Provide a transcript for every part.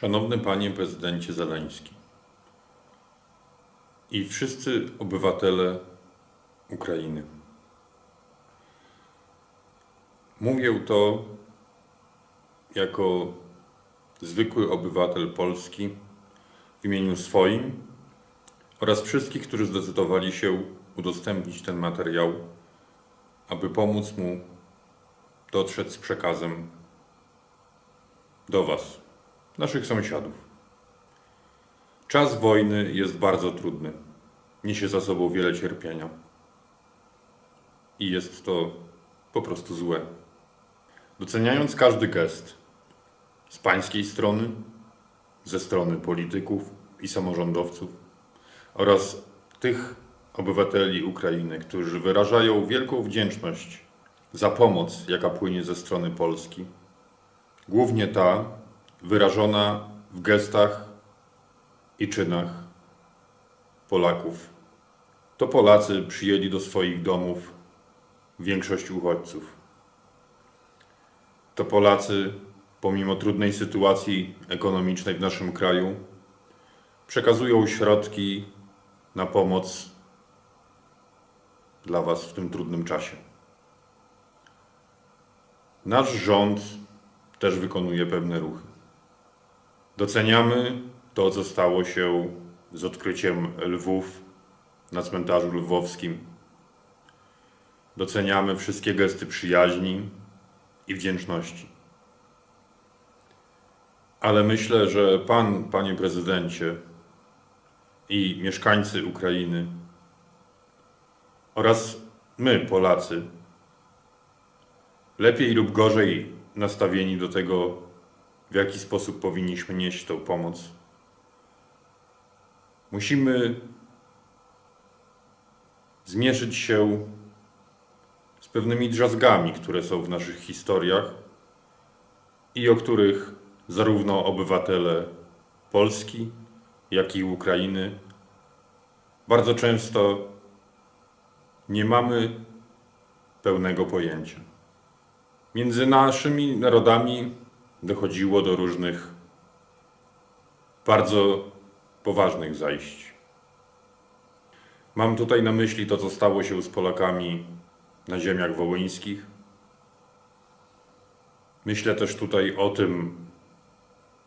Szanowny Panie Prezydencie Zeleński i wszyscy obywatele Ukrainy. Mówię to jako zwykły obywatel Polski w imieniu swoim oraz wszystkich, którzy zdecydowali się udostępnić ten materiał, aby pomóc mu dotrzeć z przekazem do Was, naszych sąsiadów. Czas wojny jest bardzo trudny. Niesie za sobą wiele cierpienia. I jest to po prostu złe. Doceniając każdy gest z pańskiej strony, ze strony polityków i samorządowców oraz tych obywateli Ukrainy, którzy wyrażają wielką wdzięczność za pomoc, jaka płynie ze strony Polski, głównie ta wyrażona w gestach i czynach Polaków. To Polacy przyjęli do swoich domów większość uchodźców. To Polacy, pomimo trudnej sytuacji ekonomicznej w naszym kraju, przekazują środki na pomoc dla Was w tym trudnym czasie. Nasz rząd też wykonuje pewne ruchy. Doceniamy to, co stało się z odkryciem lwów na cmentarzu lwowskim. Doceniamy wszystkie gesty przyjaźni i wdzięczności. Ale myślę, że Pan, Panie Prezydencie i mieszkańcy Ukrainy oraz my, Polacy, lepiej lub gorzej nastawieni do tego, w jaki sposób powinniśmy nieść tę pomoc. Musimy zmierzyć się z pewnymi drzazgami, które są w naszych historiach i o których zarówno obywatele Polski, jak i Ukrainy bardzo często nie mamy pełnego pojęcia. Między naszymi narodami dochodziło do różnych bardzo poważnych zajść. Mam tutaj na myśli to, co stało się z Polakami na ziemiach wołyńskich. Myślę też tutaj o tym,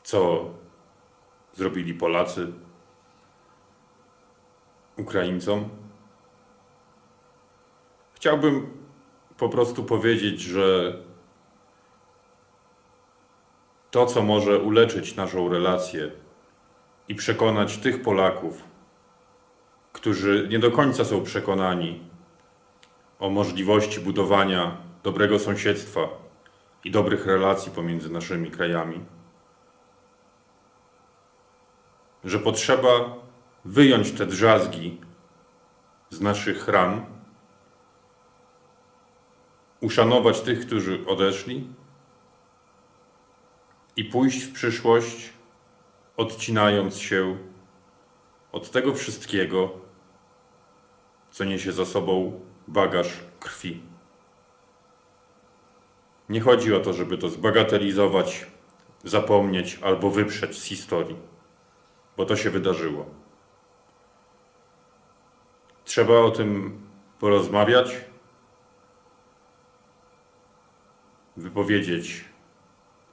co zrobili Polacy Ukraińcom. Chciałbym po prostu powiedzieć, że to, co może uleczyć naszą relację i przekonać tych Polaków, którzy nie do końca są przekonani o możliwości budowania dobrego sąsiedztwa i dobrych relacji pomiędzy naszymi krajami, że potrzeba wyjąć te drzazgi z naszych ran, uszanować tych, którzy odeszli i pójść w przyszłość, odcinając się od tego wszystkiego, co niesie za sobą bagaż krwi. Nie chodzi o to, żeby to zbagatelizować, zapomnieć albo wyprzeć z historii, bo to się wydarzyło. Trzeba o tym porozmawiać, wypowiedzieć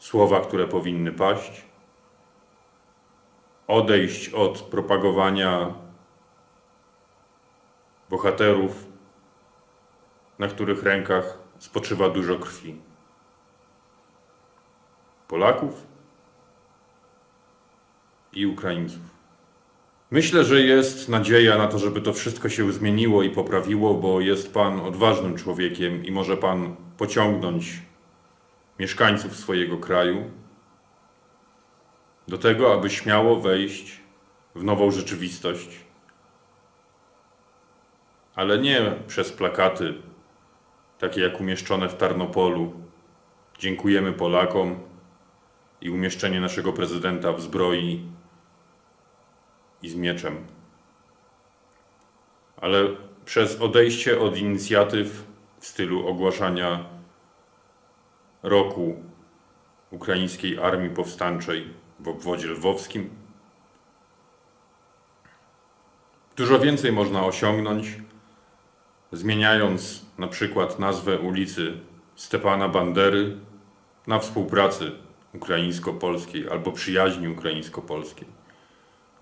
słowa, które powinny paść, odejść od propagowania bohaterów, na których rękach spoczywa dużo krwi. Polaków i Ukraińców. Myślę, że jest nadzieja na to, żeby to wszystko się zmieniło i poprawiło, bo jest Pan odważnym człowiekiem i może Pan pociągnąć mieszkańców swojego kraju do tego, aby śmiało wejść w nową rzeczywistość. Ale nie przez plakaty, takie jak umieszczone w Tarnopolu. Dziękujemy Polakom i umieszczenie naszego prezydenta w zbroi i z mieczem. Ale przez odejście od inicjatyw w stylu ogłaszania roku ukraińskiej armii powstańczej w obwodzie lwowskim. Dużo więcej można osiągnąć, zmieniając na przykład nazwę ulicy Stepana Bandery na współpracy ukraińsko-polskiej albo przyjaźni ukraińsko-polskiej.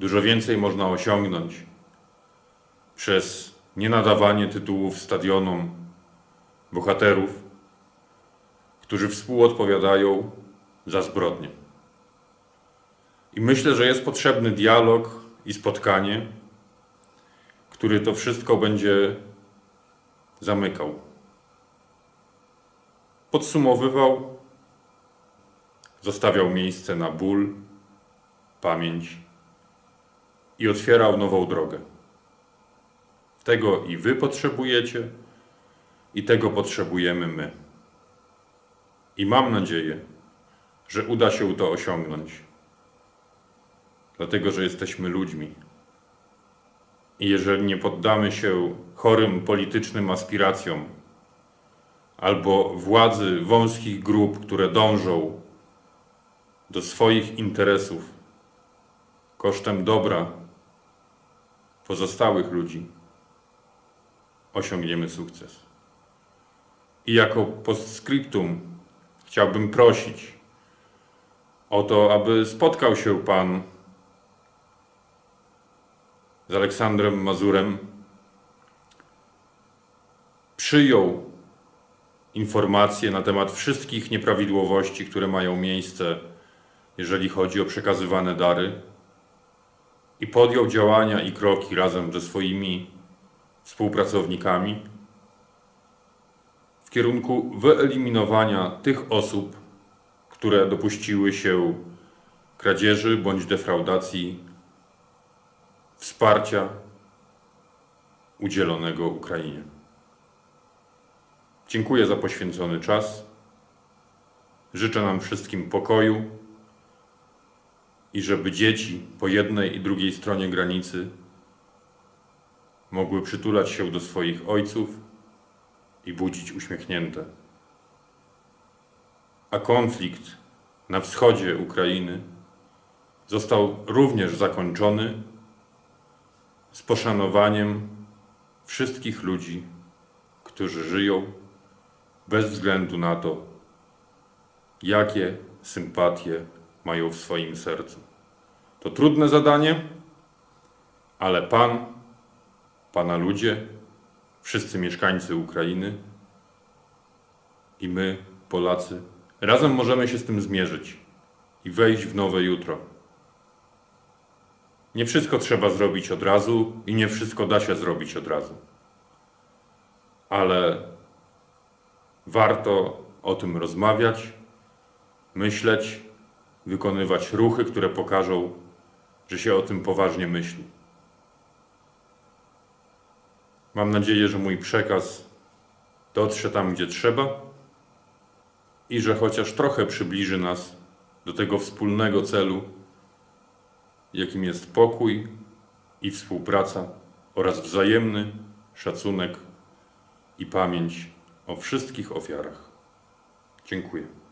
Dużo więcej można osiągnąć przez nienadawanie tytułów stadionom bohaterów, którzy współodpowiadają za zbrodnie. I myślę, że jest potrzebny dialog i spotkanie, który to wszystko będzie zamykał. Podsumowywał, zostawiał miejsce na ból, pamięć i otwierał nową drogę. Tego i Wy potrzebujecie, i tego potrzebujemy my. I mam nadzieję, że uda się to osiągnąć, dlatego że jesteśmy ludźmi. I jeżeli nie poddamy się chorym politycznym aspiracjom albo władzy wąskich grup, które dążą do swoich interesów kosztem dobra pozostałych ludzi, osiągniemy sukces. I jako postscriptum chciałbym prosić o to, aby spotkał się Pan z Aleksandrem Mazurem, przyjął informacje na temat wszystkich nieprawidłowości, które mają miejsce, jeżeli chodzi o przekazywane dary, i podjął działania i kroki razem ze swoimi współpracownikami kierunku wyeliminowania tych osób, które dopuściły się kradzieży bądź defraudacji wsparcia udzielonego Ukrainie. Dziękuję za poświęcony czas. Życzę nam wszystkim pokoju i żeby dzieci po jednej i drugiej stronie granicy mogły przytulać się do swoich ojców i budzić uśmiechnięte. A konflikt na wschodzie Ukrainy został również zakończony z poszanowaniem wszystkich ludzi, którzy żyją bez względu na to, jakie sympatie mają w swoim sercu. To trudne zadanie, ale Pan, Pana ludzie, wszyscy mieszkańcy Ukrainy i my, Polacy, razem możemy się z tym zmierzyć i wejść w nowe jutro. Nie wszystko trzeba zrobić od razu i nie wszystko da się zrobić od razu. Ale warto o tym rozmawiać, myśleć, wykonywać ruchy, które pokażą, że się o tym poważnie myśli. Mam nadzieję, że mój przekaz dotrze tam, gdzie trzeba i że chociaż trochę przybliży nas do tego wspólnego celu, jakim jest pokój i współpraca oraz wzajemny szacunek i pamięć o wszystkich ofiarach. Dziękuję.